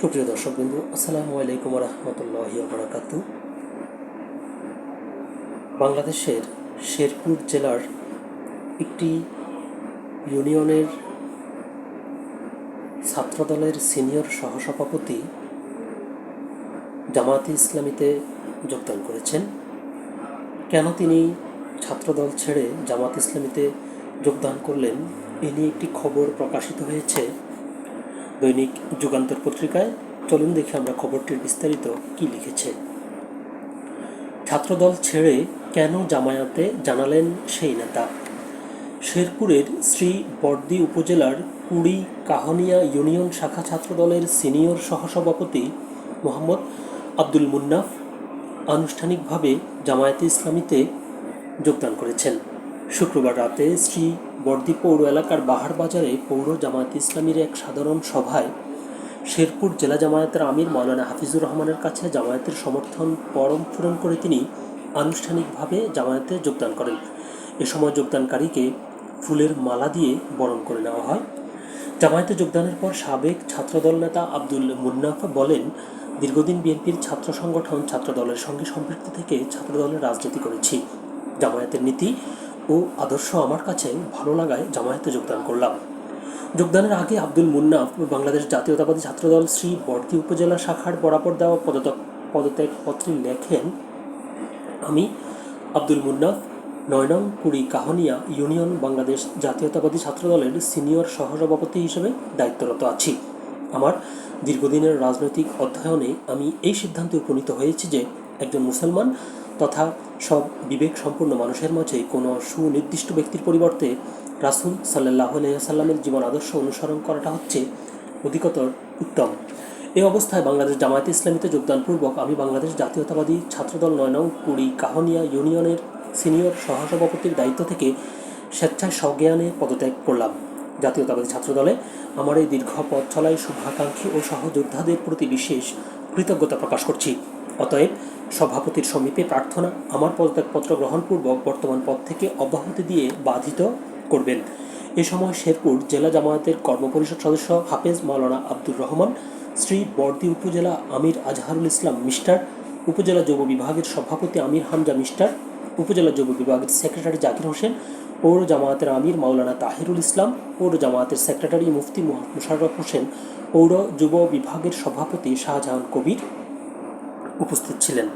সুপ্রিয় দর্শক বিন্দু আসসালামু আলাইকুম রহমতুল্লাহি বারাকাতু বাংলাদেশের শেরপুর জেলার একটি ইউনিয়নের ছাত্রদলের সিনিয়র সহসভাপতি জামায়াতে ইসলামীতে যোগদান করেছেন। কেন তিনি ছাত্রদল ছেড়ে জামাত ইসলামীতে যোগদান করলেন, এ নিয়ে একটি খবর প্রকাশিত হয়েছে। দৈনিক যুগান্তর পত্রিকায় চলুন দেখি আমরা খবরটির বিস্তারিত কি লিখেছে। ছাত্রদল ছেড়ে কেন জামায়াতে জানালেন সেই নেতা? শেরপুরের শ্রী বর্দি উপজেলার কুড়ি কাহনিয়া ইউনিয়ন শাখা ছাত্রদলের সিনিয়র সহসভাপতি মোহাম্মদ আব্দুল মুন্নাফ আনুষ্ঠানিকভাবে জামায়াতে ইসলামীতে যোগদান করেছেন। শুক্রবার রাতে শ্রী বর্দি পৌর এলাকার বাহার বাজারে পৌর জামায়াত ইসলামীর এক সাধারণ সভায় শেরপুর জেলা জামায়াতের আমির মাওলানা হাফিজুর রহমানের কাছে জামায়াতের সমর্থন পরম পূরণ করে তিনি আনুষ্ঠানিকভাবে জামায়াতে যোগদান করেন। এ সময় যোগদানকারীকে ফুলের মালা দিয়ে বরণ করে নেওয়া হয়। জামায়াতে যোগদানের পর সাবেক ছাত্রদল নেতা আব্দুল মুন্নাফ বলেন, দীর্ঘদিন বিএনপির ছাত্র সংগঠন ছাত্রদলের সঙ্গে সম্পৃক্ত থেকে ছাত্রদলের রাজনীতি করেছি। জামায়াতের নীতি ও আদর্শ আমার কাছে ভালো লাগায় জামায়াতে যোগদান করলাম। যোগদানের আগে আব্দুল মুন্নাফ বাংলাদেশ জাতীয়তাবাদী ছাত্রদল শ্রী বর্দি উপজেলা শাখার বরাবর দেওয়া পদত্যাগ পদত্যাগপত্রে লেখেন, আমি আব্দুল মুন্নাফ নয় নং কুড়ি কাহনিয়া ইউনিয়ন বাংলাদেশ জাতীয়তাবাদী ছাত্রদলের সিনিয়র সহসভাপতি হিসেবে দায়িত্বরত আছি। আমার দীর্ঘদিনের রাজনৈতিক অধ্যয়নে আমি এই সিদ্ধান্তে উপনীত হয়েছি যে একজন মুসলমান তথা সব বিবেক সম্পূর্ণ মানুষের মাঝে কোনো সুনির্দিষ্ট ব্যক্তির পরিবর্তে রাসুল সাল্লাহ সাল্লামের জীবন আদর্শ অনুসরণ করাটা হচ্ছে অধিকতর উত্তম। এই অবস্থায় বাংলাদেশ জামায়াতে ইসলামীতে যোগদানপূর্বক আমি বাংলাদেশ জাতীয়তাবাদী ছাত্রদল নয় নং কুড়ি কাহনিয়া ইউনিয়নের সিনিয়র সহসভাপতির দায়িত্ব থেকে স্বেচ্ছায় সজ্ঞানে পদত্যাগ করলাম। জাতীয়তাবাদী ছাত্রদলে আমার এই দীর্ঘ পথ চলায় শুভাকাঙ্ক্ষী ও সহযোদ্ধাদের প্রতি বিশেষ কৃতজ্ঞতা প্রকাশ করছি। অতএব সভাপতির সমীপে প্রার্থনা আমার পদত্যাগপত্র গ্রহণপূর্বক বর্তমান পদ থেকে অব্যাহতি দিয়ে বাধিত করবেন। এ সময় শেরপুর জেলা জামায়াতের কর্মপরিষদ সদস্য হাফেজ মাওলানা আব্দুর রহমান, শ্রী বর্দি উপজেলা আমির আজহারুল ইসলাম মিস্টার, উপজেলা যুব বিভাগের সভাপতি আমির হামজা মিস্টার, উপজেলা যুব বিভাগের সেক্রেটারি জাকির হোসেন, পৌর জামায়াতের আমির মাওলানা তাহিরুল ইসলাম, পৌর জামায়াতের সেক্রেটারি মুফতি মুশাররফ হোসেন, পৌর যুব বিভাগের সভাপতি শাহজাহান কবির উপস্থিত ছিলেন।